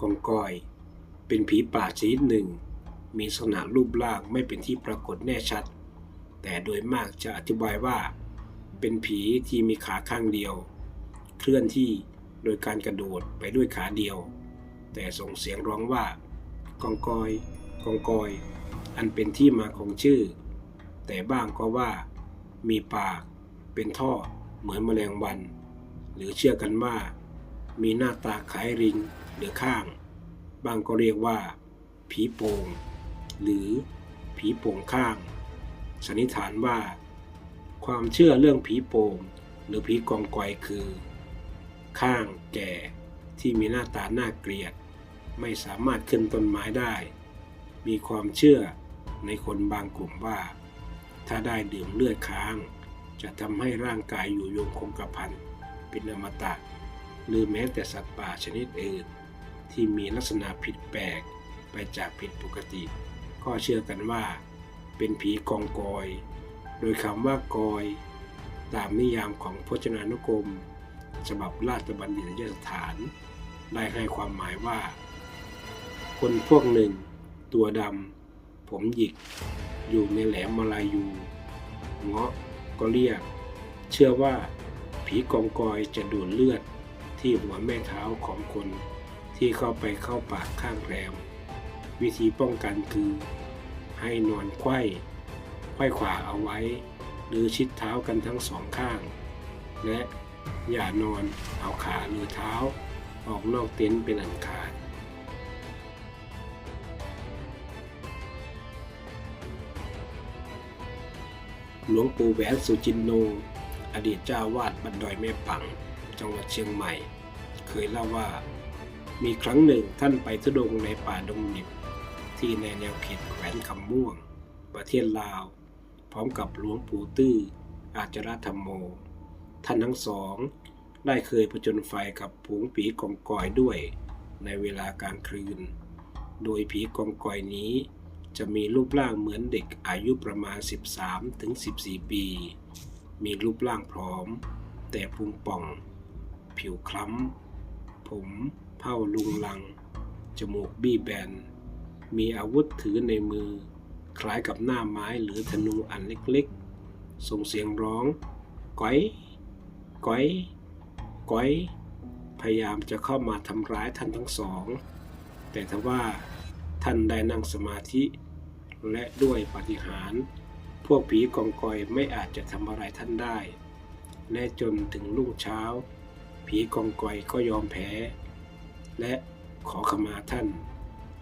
กองกอย เป็นผีป่าชนิดหนึ่ง มีลักษณะรูปร่างไม่เป็นที่ปรากฏแน่ชัด แต่โดยมากจะอธิบายว่า เป็นผีที่มีขาข้างเดียว เคลื่อนที่โดยการกระโดดไปด้วยขาเดียว แต่ส่งเสียงร้องว่ากองกอยกองกอย อันเป็นที่มาของชื่อ แต่บ้างก็ว่า มีปาก เป็นท่อเหมือนแมลงวัน หรือเชื่อกันว่า มีหน้าตาคล้ายริงหรือข้าง บางก็เรียกว่า ผีโป่งหรือผีโป่งข้าง สันนิษฐานว่า ความเชื่อเรื่องผีโป่งหรือผีกองกอยคือ ข้างแก่ที่มีหน้าตาน่าเกลียด ไม่สามารถขึ้นต้นไม้ได้ มีความเชื่อในคนบางกลุ่มว่า ถ้าได้ดื่มเลือดค้าง จะทำให้ร่างกายอยู่ยงคงกระพันเป็นอมตะ หรือแม้แต่สัตว์ป่าชนิดอื่น ที่มีลักษณะผิดแปลกไปจากผิดปกติ ก็เชื่อกันว่า เป็นผีกองกอย โดยคำว่ากอย ตามนิยามของพจนานุกรม ฉบับราชบัณฑิตยสถาน ได้ให้ความหมายว่า คนพวกหนึ่ง ตัวดำผมหยิก อยู่ในแหลมมาลายู เงาะก็เรียก เชื่อว่าผีกองกอยจะดูดเลือด ที่หัวแม่เท้าของคนที่เข้าไปเข้าปากข้างแรม วิธีป้องกันคือ ให้นอนไขว้ไขว้ขวาเอาไว้ หรือชิดเท้ากันทั้งสองข้าง และอย่านอนเอาขาหรือเท้า ออกนอกเต็นท์เป็นอันขาดหลวงปู่แหวนสุจินโน อดีตเจ้าวาดบันดอยแม่ปัง จังหวัดเชียงใหม่ เคยเล่าว่า มีครั้งหนึ่งท่านไปทุดงในป่าดงดิบที่ในแนวเขตแขวนคำม่วง ประเทศลาว พร้อมกับหลวงปู่ตื้อ อาจารธรรมโม ท่านทั้งสอง ได้เคยผจญไฟกับผงผีกองกอยด้วย ในเวลากลางคืน โดยผีกองกอยนี้จะมีรูปร่างเหมือนเด็กอายุประมาณ 13ถึง14 ปี มีรูปร่างพร้อม แต่พุงป่อง ผิวคล้ำ ผมเผ้าลุงลัง จมูกบี้แบน มีอาวุธถือในมือ คล้ายกับหน้าไม้หรือธนูอันเล็กๆ ส่งเสียงร้องก้อยก้อยก้อยพยายามจะเข้ามาทำร้ายท่านทั้งสอง แต่ทว่าท่านได้นั่งสมาธิ และด้วยปฏิหาร พวกผีกองกอยไม่อาจจะทำอะไรท่านได้ และจนถึงรุ่งเช้า ผีกองกอยก็ยอมแพ้ และขอขมาท่าน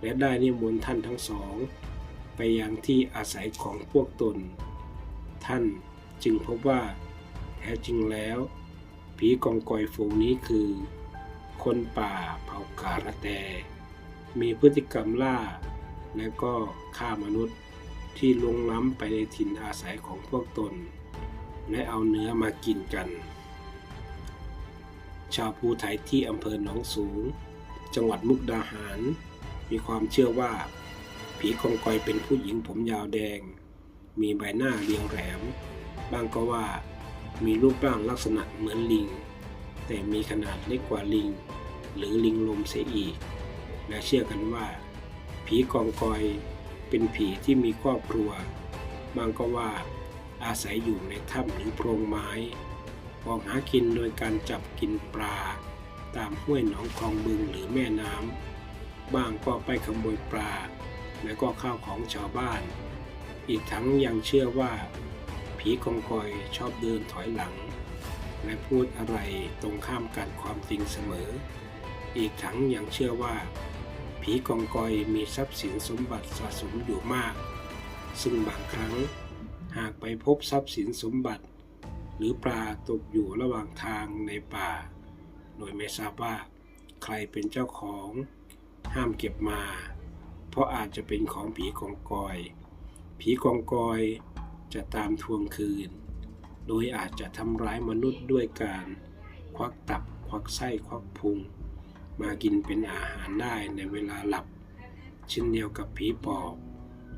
และได้นิมนต์ท่านทั้งสอง ไปยังที่อาศัยของพวกตน ท่านจึงพบว่าแท้จริงแล้ว ผีกองกอยฝูงนี้คือ คนป่าเผ่าการะแต มีพฤติกรรมล่า และก็ฆ่ามนุษย์ที่ลงล้ำไปในถิ่นอาศัยของพวกตน และเอาเนื้อมากินกัน ชาวภูไทยที่อำเภอหนองสูง จังหวัดมุกดาหาร มีความเชื่อว่า ผีกองกอยเป็นผู้หญิงผมยาวแดง มีใบหน้าเรียวแหลมบางก็ว่ามีรูปร่างลักษณะเหมือนลิง แต่มีขนาดเล็กกว่าลิง หรือลิงลมเสียอีก และเชื่อกันว่า ผีกองกอยเป็นผีที่มีครอบครัว บางก็ว่าอาศัยอยู่ในถ้ำหรือโพรงไม้ ออกหากินโดยการจับกินปลา ตามห้วยหนองคลองบึงหรือแม่น้ำบ้างก็ไปขโมยปลา และก็ข้าวของชาวบ้าน อีกทั้งยังเชื่อว่า ผีกองกอยชอบเดินถอยหลัง และพูดอะไรตรงข้ามกันความจริงเสมอ อีกทั้งยังเชื่อว่า ผีกองกอยมีทรัพย์สินสมบัติสะสมอยู่มาก ซึ่งบางครั้งหากไปพบทรัพย์สินสมบัติ หรือปลาตกอยู่ระหว่างทางในป่า โดยไม่ทราบว่า ใครเป็นเจ้าของ ห้ามเก็บมา เพราะอาจจะเป็นของผีกองกอย ผีกองกอยจะตามทวงคืน โดยอาจจะทำร้ายมนุษย์ด้วยการ ควักตับ ควักไส้ ควักพุง มากินเป็นอาหารได้ในเวลาหลับ เช่นเดียวกับผีปอบ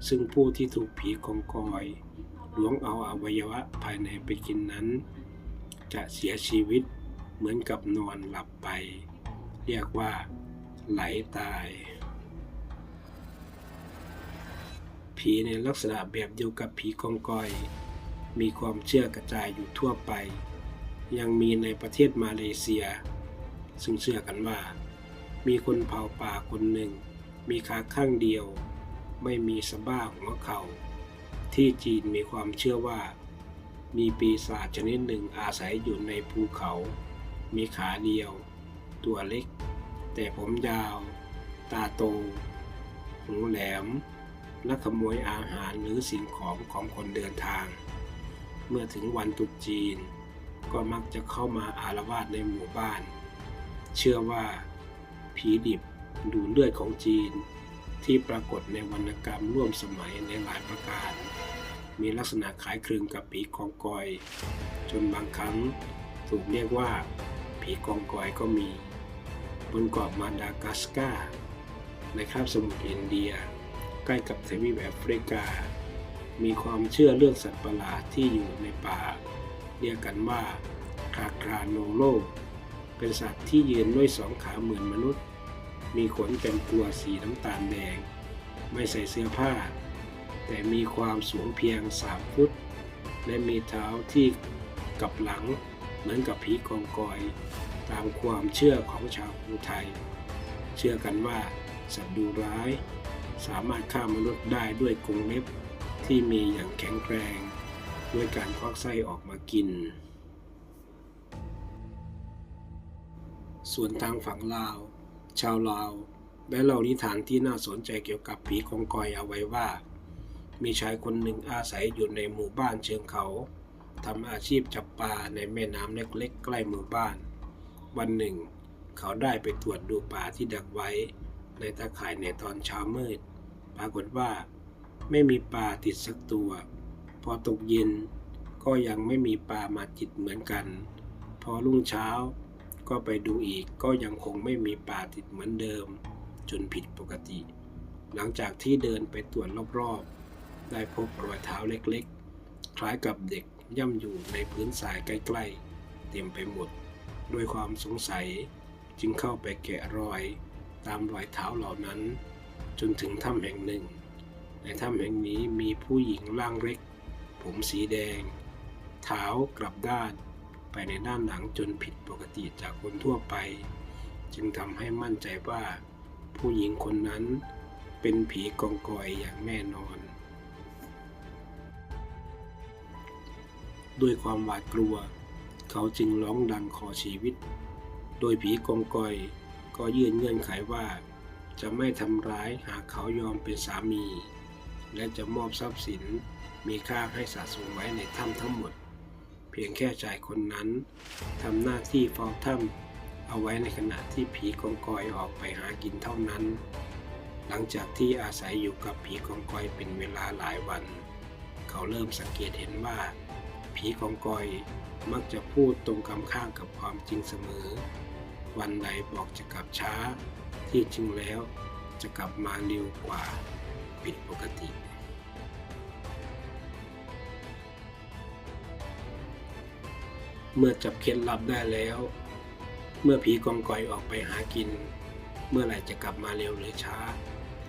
ซึ่งผู้ที่ถูกผีกองกอย ล้วงเอาอวัยวะภายในไปกินนั้น จะเสียชีวิตเหมือนกับนอนหลับไป เรียกว่า ไหลตาย ผีในลักษณะแบบเดียวกับผีกองกอย มีความเชื่อกระจายอยู่ทั่วไป ยังมีในประเทศมาเลเซีย ซึ่งเชื่อกันว่า มีคนเผ่าป่าคนหนึ่ง มีขาข้างเดียว ไม่มีสะบ้าหัวเขา่า ที่จีนมีความเชื่อว่า มีปีศาจชนิดหนึ่งอาศัยอยู่ในภูเขา มีขาเดียว ตัวเล็ก แต่ผมยาว ตาโต หูแหลม และขโมยอาหารหรือสิ่งของของคนเดินทาง เมื่อถึงวันตรุษจีน ก็มักจะเข้ามาอารวาสในหมู่บ้าน เชื่อว่า ผีดิบดูเลือดของจีน ที่ปรากฏในวรรณกรรมร่วมสมัยในหลายประการ มีลักษณะคล้ายคลึงกับผีกองกอย จนบางครั้งถูกเรียกว่า ผีกองกอยก็มี บนเกาะมาดากัสการ์ในคาบสมุทรอินเดีย ใกล้กับทวีปแอฟริกา มีความเชื่อเรื่องสัตว์ประหลาดที่อยู่ในป่า เรียกกันว่าคาคราโนโลเป็นสัตว์ที่ยืนด้วยสองขาเหมือนมนุษย์ มีขนเป็นตัวสีน้ำตาลแดง ไม่ใส่เสื้อผ้า แต่มีความสูงเพียง3ฟุต และมีเท้าที่กับหลังเหมือนกับผีกองกอย ตามความเชื่อของชาวภูไทย เชื่อกันว่าสัตว์ดูร้าย สามารถฆ่ามนุษย์ได้ด้วยกรงเล็บที่มีอย่างแข็งแกร่งด้วยการควักไส้ออกมากิน ส่วนทางฝั่งลาว ชาวลาว ได้เล่านิทานที่น่าสนใจเกี่ยวกับผีกองกอยเอาไว้ว่า มีชายคนหนึ่งอาศัยอยู่ในหมู่บ้านเชิงเขาทำอาชีพจับปลาในแม่น้ำเล็กๆ ใกล้หมู่บ้าน วันหนึ่ง เขาได้ไปตรวจดูปลาที่ดักไว้ ในตาข่ายในตอนเช้ามืด ปรากฏว่า ไม่มีปลาติดสักตัว พอตกเย็นก็ยังไม่มีปลามาติดเหมือนกัน พอรุ่งเช้า ก็ไปดูอีกก็ยังคงไม่มีปลาติดเหมือนเดิม จนผิดปกติ หลังจากที่เดินไปตรวจรอบๆ ได้พบรอยเท้าเล็กๆ คล้ายกับเด็กย่ำอยู่ในพื้นทรายใกล้ๆ เต็มไปหมด ด้วยความสงสัยจึงเข้าไปแกะรอยตามรอยเท้าเหล่านั้น จนถึงถ้ำแห่งหนึ่ง ในถ้ำแห่งนี้มีผู้หญิงร่างเล็ก ผมสีแดง เท้ากลับด้าน ไปในด้านหลังจนผิดปกติจากคนทั่วไป จึงทำให้มั่นใจว่า ผู้หญิงคนนั้นเป็นผีกองกอยอย่างแน่นอน ด้วยความหวาดกลัว เขาจึงร้องดังขอชีวิต โดยผีกองกอยก็ยื่นเงื่อนไขว่า จะไม่ทำร้ายหากเขายอมเป็นสามี และจะมอบทรัพย์สินมีค่าให้สะสมไว้ในถ้ำทั้งหมด เพียงแค่ชายคนนั้นทำหน้าที่เฝ้าถ้ำเอาไว้ในขณะที่ผีกองกอยออกไปหากินเท่านั้น หลังจากที่อาศัยอยู่กับผีกองกอยเป็นเวลาหลายวัน เขาเริ่มสังเกตเห็นว่า ผีกองกอยมักจะพูดตรงคำข้างกับความจริงเสมอ วันใดบอกจะกลับช้า ที่จริงแล้วจะกลับมาเร็วกว่าผิดปกติ เมื่อจับเคล็ดลับได้แล้ว เมื่อผีกองกอยออกไปหากิน เมื่อไหร่จะกลับมาเร็วหรือช้า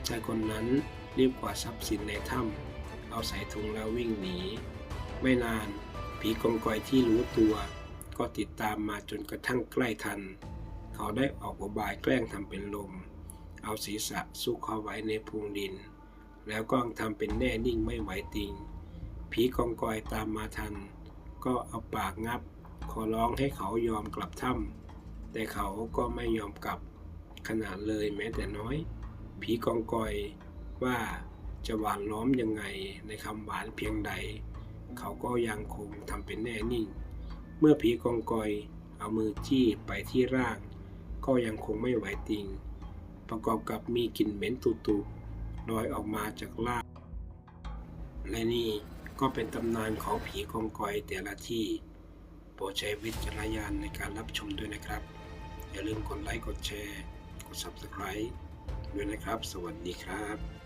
ชายคนนั้นรีบกวาดทรัพย์สินในถ้ำเอาใส่ถุงแล้ววิ่งหนี ไม่นานผีกองกอยที่รู้ตัว ก็ติดตามมาจนกระทั่งใกล้ทัน เขาได้ออกอุบายแกล้งทำเป็นลม เอาศีรษะซุกเข้าไว้ในพุงดิน แล้วก็ทำเป็นแน่นิ่งไม่ไหวติง ผีกองกอยตามมาทัน ก็เอาปากงับ ขอร้องให้เขายอมกลับถ้ำแต่เขาก็ไม่ยอมกลับขนาดเลยแม้แต่น้อย ผีกองกอยว่าจะหวานล้อมยังไงในคำหวานเพียงใด เขาก็ยังคงทำเป็นแน่นิ่ง เมื่อผีกองกอยเอามือจี้ไปที่ร่าง ก็ยังคงไม่ไหวติง ประกอบกับมีกลิ่นเหม็นตุๆลอยออกมาจากร่าง และนี่ก็เป็นตำนานของผีกองกอยแต่ละที่ ปรดใช้วิจารณญาณในการรับชมด้วยนะครับ อย่าลืมกดไลค์ กดแชร์ กด Subscribe ด้วยนะครับ สวัสดีครับ